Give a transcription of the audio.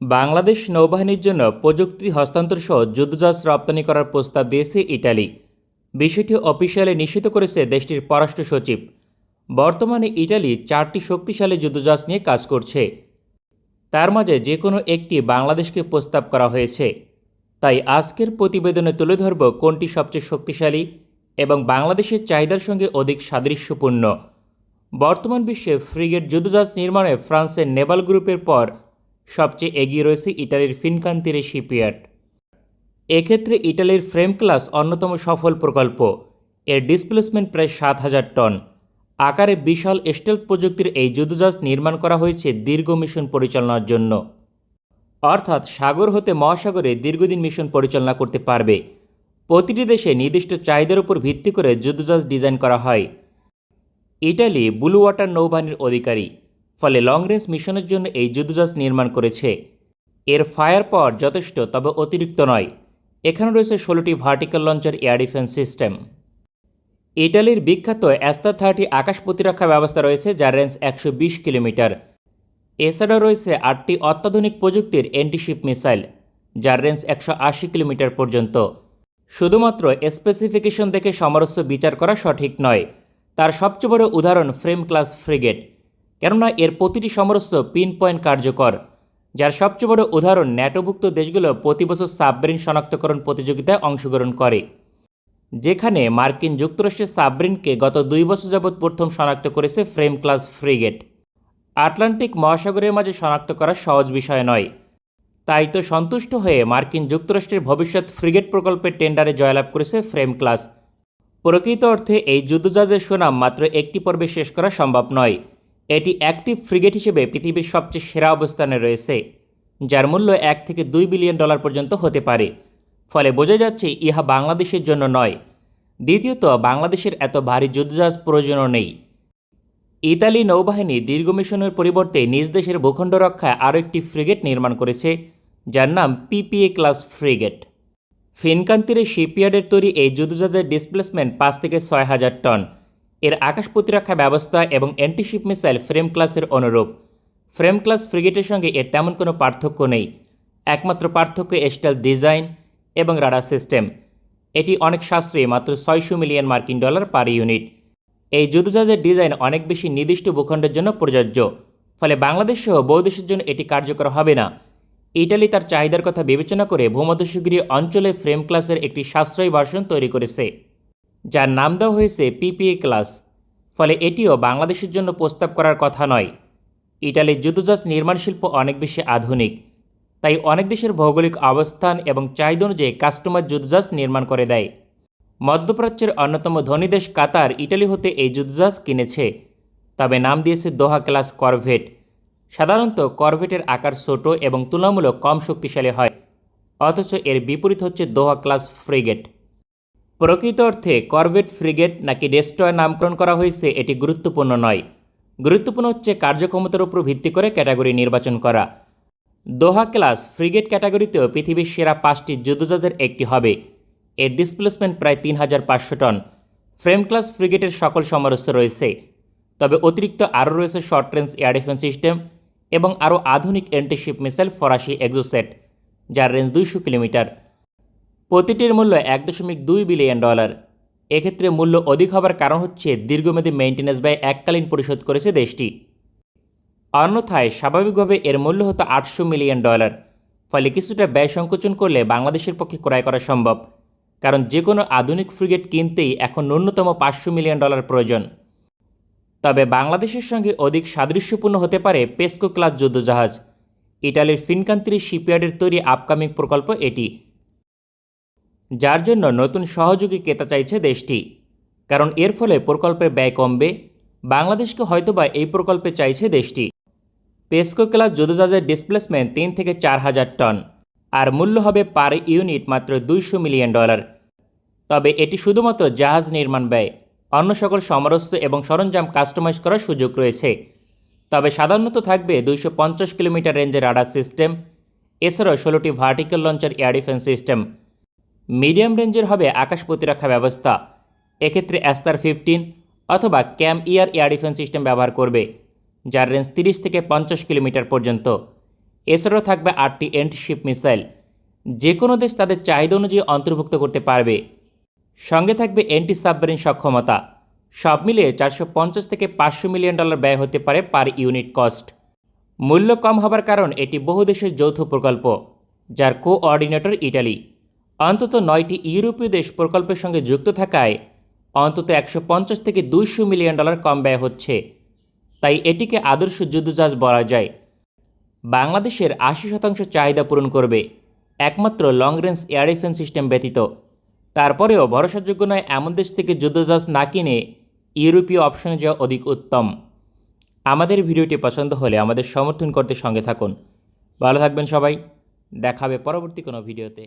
বাংলাদেশ নৌবাহিনীর জন্য প্রযুক্তি হস্তান্তর সহ যুদ্ধজাহাজ রপ্তানি করার প্রস্তাব দিয়েছে ইটালি। বিষয়টি অফিসিয়ালি নিশ্চিত করেছে দেশটির পররাষ্ট্র সচিব। বর্তমানে ইটালি চারটি শক্তিশালী যুদ্ধজাহাজ নিয়ে কাজ করছে। তার মাঝে যে কোনো একটি বাংলাদেশকে প্রস্তাব করা হয়েছে। তাই আজকের প্রতিবেদনে তুলে ধরব কোনটি সবচেয়ে শক্তিশালী এবং বাংলাদেশের চাহিদার সঙ্গে অধিক সাদৃশ্যপূর্ণ। বর্তমান বিশ্বে ফ্রিগেট যুদ্ধজাহাজ নির্মাণে ফ্রান্সের নেভাল গ্রুপের পর সবচেয়ে এগিয়ে রয়েছে ইটালির ফিনকান্তিরে শিপইয়ার্ড। এক্ষেত্রে ইটালির ফ্রেম ক্লাস অন্যতম সফল প্রকল্প। এর ডিসপ্লেসমেন্ট প্রায় সাত হাজার টন। আকারে বিশাল স্টেলথ প্রযুক্তির এই যুদ্ধজাহাজ নির্মাণ করা হয়েছে দীর্ঘ মিশন পরিচালনার জন্য। অর্থাৎ সাগর হতে মহাসাগরে দীর্ঘদিন মিশন পরিচালনা করতে পারবে। প্রতিটি দেশে নির্দিষ্ট চাহিদার উপর ভিত্তি করে যুদ্ধজাহাজ ডিজাইন করা হয়। ইটালি ব্লু ওয়াটার নৌবাহিনীর অধিকারী। ফলে লং রেঞ্জ মিশনের জন্য এই যুদ্ধজাহাজ নির্মাণ করেছে। এর ফায়ার পাওয়ার যথেষ্ট, তবে অতিরিক্ত নয়। এখানে রয়েছে ষোলোটি vertical launcher air defence system ইটালির বিখ্যাত অ্যাস্তা থার্টি আকাশ প্রতিরক্ষা ব্যবস্থা রয়েছে, যার রেঞ্জ একশো বিশ কিলোমিটার। এছাড়াও রয়েছে আটটি অত্যাধুনিক প্রযুক্তির অ্যান্টিশিপ মিসাইল যার রেঞ্জ একশো আশি কিলোমিটার পর্যন্ত। শুধুমাত্র স্পেসিফিকেশন দেখে সমরস্য বিচার করা সঠিক নয়। তার সবচেয়ে বড় উদাহরণ ফ্রেম ক্লাস ফ্রিগেট কেননা এর প্রতিটি সমরস্য পিন পয়েন্ট কার্যকর, যার সবচেয়ে বড় উদাহরণ ন্যাটোভুক্ত দেশগুলো প্রতি বছর সাবমেরিন শনাক্তকরণ প্রতিযোগিতায় অংশগ্রহণ করে, যেখানে মার্কিন যুক্তরাষ্ট্রের সাবমেরিনকে গত দুই বছর যাবৎ প্রথম শনাক্ত করেছে ফ্রেম ক্লাস ফ্রিগেট। আটলান্টিক মহাসাগরের মাঝে শনাক্ত করা সহজ বিষয় নয়। তাই তো সন্তুষ্ট হয়ে মার্কিন যুক্তরাষ্ট্রের ভবিষ্যৎ ফ্রিগেট প্রকল্পের টেন্ডারে জয়লাভ করেছে ফ্রেম ক্লাস। প্রকৃত অর্থে এই যুদ্ধজাহাজের সুনাম মাত্র একটি পর্বে শেষ করা সম্ভব নয়। এটি অ্যাক্টিভ ফ্রিগেট হিসেবে পৃথিবীর সবচেয়ে সেরা অবস্থানে রয়েছে, যার মূল্য এক থেকে দুই বিলিয়ন ডলার পর্যন্ত হতে পারে। ফলে বোঝা যাচ্ছে ইহা বাংলাদেশের জন্য নয়। দ্বিতীয়ত, বাংলাদেশের এত ভারী যুদ্ধজাহাজ প্রয়োজনও নেই। ইতালি নৌবাহিনী দীর্ঘ মিশনের পরিবর্তে নিজ দেশের ভূখণ্ড রক্ষায় আরও একটি ফ্রিগেট নির্মাণ করেছে, যার নাম পিপিএ ক্লাস ফ্রিগেট। ফিনকান্তিরে শিপইয়ার্ডের তৈরি এই যুদ্ধজাহাজের ডিসপ্লেসমেন্ট পাঁচ থেকে ছয় হাজার টন। এর আকাশ প্রতিরক্ষা ব্যবস্থা এবং অ্যান্টিশিপ মিসাইল ফ্রেম ক্লাসের অনুরূপ। ফ্রেম ক্লাস ফ্রিগেটের সঙ্গে এর তেমন কোনো পার্থক্য নেই। একমাত্র পার্থক্য স্টাইল ডিজাইন এবং রাডার সিস্টেম এটি অনেক সাশ্রয়ী, মাত্র ছয়শো মিলিয়ন মার্কিন ডলার পার ইউনিট এই যুদ্ধজাহাজের ডিজাইন অনেক বেশি নির্দিষ্ট ভূখণ্ডের জন্য প্রযোজ্য। ফলে বাংলাদেশ সহ বহু দেশের জন্য এটি কার্যকর হবে না। ইটালি তার চাহিদার কথা বিবেচনা করে ভূমধ্যসাগরীয় অঞ্চলে ফ্রেম ক্লাসের একটি সাশ্রয়ী ভার্সন তৈরি করেছে। যার নাম দেওয়া হয়েছে পিপিএ ক্লাস। ফলে এটিও বাংলাদেশের জন্য প্রস্তাব করার কথা নয়। ইটালির যুদ্ধজাহাজ নির্মাণ শিল্প অনেক বেশি আধুনিক। তাই অনেক দেশের ভৌগোলিক অবস্থান এবং চাহিদা অনুযায়ী কাস্টমার যুদ্ধজাহাজ নির্মাণ করে দেয়। মধ্যপ্রাচ্যের অন্যতম ধনী দেশ কাতার, ইটালি হতে এই যুদ্ধজাহাজ কিনেছে। তবে নাম দিয়েছে দোহা ক্লাস করভেট। সাধারণত করভেটের আকার ছোট এবং তুলনামূলক কম শক্তিশালী হয়। অথচ এর বিপরীত হচ্ছে দোহা ক্লাস ফ্রিগেট। প্রকৃত অর্থে করভেট ফ্রিগেট নাকি ডেস্ট্রয় নামকরণ করা হয়েছে, এটি গুরুত্বপূর্ণ নয়। গুরুত্বপূর্ণ হচ্ছে কার্যক্ষমতার উপর ভিত্তি করে ক্যাটাগরি নির্বাচন করা। দোহা ক্লাস ফ্রিগেট ক্যাটাগরিতেও পৃথিবীর সেরা পাঁচটি যুদ্ধজাহাজের একটি হবে। এর ডিসপ্লেসমেন্ট প্রায় তিন হাজার পাঁচশো টন। ফ্রেম ক্লাস ফ্রিগেটের সকল সমরস্য রয়েছে। তবে অতিরিক্ত আরও রয়েছে short range air defence system এবং আরও আধুনিক অ্যান্টিশিপ মিসাইল ফরাসি এক্সোসেট যার রেঞ্জ দুইশো কিলোমিটার। প্রতিটির মূল্য এক দশমিক দুই বিলিয়ন ডলার। এক্ষেত্রে মূল্য অধিক হবার কারণ হচ্ছে দীর্ঘমেয়াদী মেইনটেন্যান্স ব্যয় এককালীন পরিশোধ করেছে দেশটি। অন্যথায় স্বাভাবিকভাবে এর মূল্য হতো আটশো মিলিয়ন ডলার, ফলে কিছুটা ব্যয় সংকোচন করলে বাংলাদেশের পক্ষে ক্রয় করা সম্ভব, কারণ যে কোনো আধুনিক ফ্রিগেট কিনতেই এখন ন্যূনতম পাঁচশো মিলিয়ন ডলার প্রয়োজন। তবে বাংলাদেশের সঙ্গে অধিক সাদৃশ্যপূর্ণ হতে পারে পেস্কো ক্লাস যুদ্ধজাহাজ। ইটালির ফিনকান্ত্রি শিপইয়ার্ডের তৈরি আপকামিং প্রকল্প এটি। যার জন্য নতুন সহযোগী ক্রেতা চাইছে দেশটি। কারণ এর ফলে প্রকল্পের ব্যয় কমবে, বাংলাদেশকে হয়তোবা এই প্রকল্পে চাইছে দেশটি। পেস্কো ক্লাস যুদ্ধজাহাজের ডিসপ্লেসমেন্ট তিন থেকে চার হাজার টন, আর মূল্য হবে পার ইউনিট মাত্র দুইশো মিলিয়ন ডলার। তবে এটি শুধুমাত্র জাহাজ নির্মাণ ব্যয়, অন্য সকল সমরস্য এবং সরঞ্জাম কাস্টমাইজ করার সুযোগ রয়েছে। তবে সাধারণত থাকবে দুইশো পঞ্চাশ কিলোমিটার রেঞ্জের রাডার সিস্টেম, এছাড়াও ষোলোটি vertical launcher air defence system. Medium রেঞ্জের হবে আকাশ প্রতিরক্ষা ব্যবস্থা। এক্ষেত্রে অ্যাস্তার ফিফটিন অথবা CAMM ER air defence system ব্যবহার করবে, যার রেঞ্জ তিরিশ থেকে পঞ্চাশ কিলোমিটার পর্যন্ত। এছাড়াও থাকবে আটটি এন্টিশিপ মিসাইল যে কোনো দেশ তাদের চাহিদা অনুযায়ী অন্তর্ভুক্ত করতে পারবে। সঙ্গে থাকবে অ্যান্টি সাবমেরিন সক্ষমতা, সব মিলিয়ে চারশো পঞ্চাশ থেকে পাঁচশো মিলিয়ন ডলার ব্যয় হতে পারে পার ইউনিট কস্ট। মূল্য কম হবার কারণ এটি বহু দেশের যৌথ প্রকল্প, যার কোঅর্ডিনেটর ইটালি অন্তত নয়টি ইউরোপীয় দেশ প্রকল্পের সঙ্গে যুক্ত থাকায় অন্তত একশো পঞ্চাশ থেকে দুইশো মিলিয়ন ডলার কম ব্যয় হচ্ছে। তাই এটিকে আদর্শ যুদ্ধজাহাজ বলা যায়। বাংলাদেশের আশি শতাংশ চাহিদা পূরণ করবে, একমাত্র long range air defence system ব্যতীত। তারপরেও ভরসাযোগ্য নয় এমন দেশ থেকে যুদ্ধজাহাজ না কিনে ইউরোপীয় অপশনে যাওয়া অধিক উত্তম। আমাদের ভিডিওটি পছন্দ হলে আমাদের সমর্থন করতে সঙ্গে থাকুন। ভালো থাকবেন সবাই। দেখাবে পরবর্তী কোনো ভিডিওতে।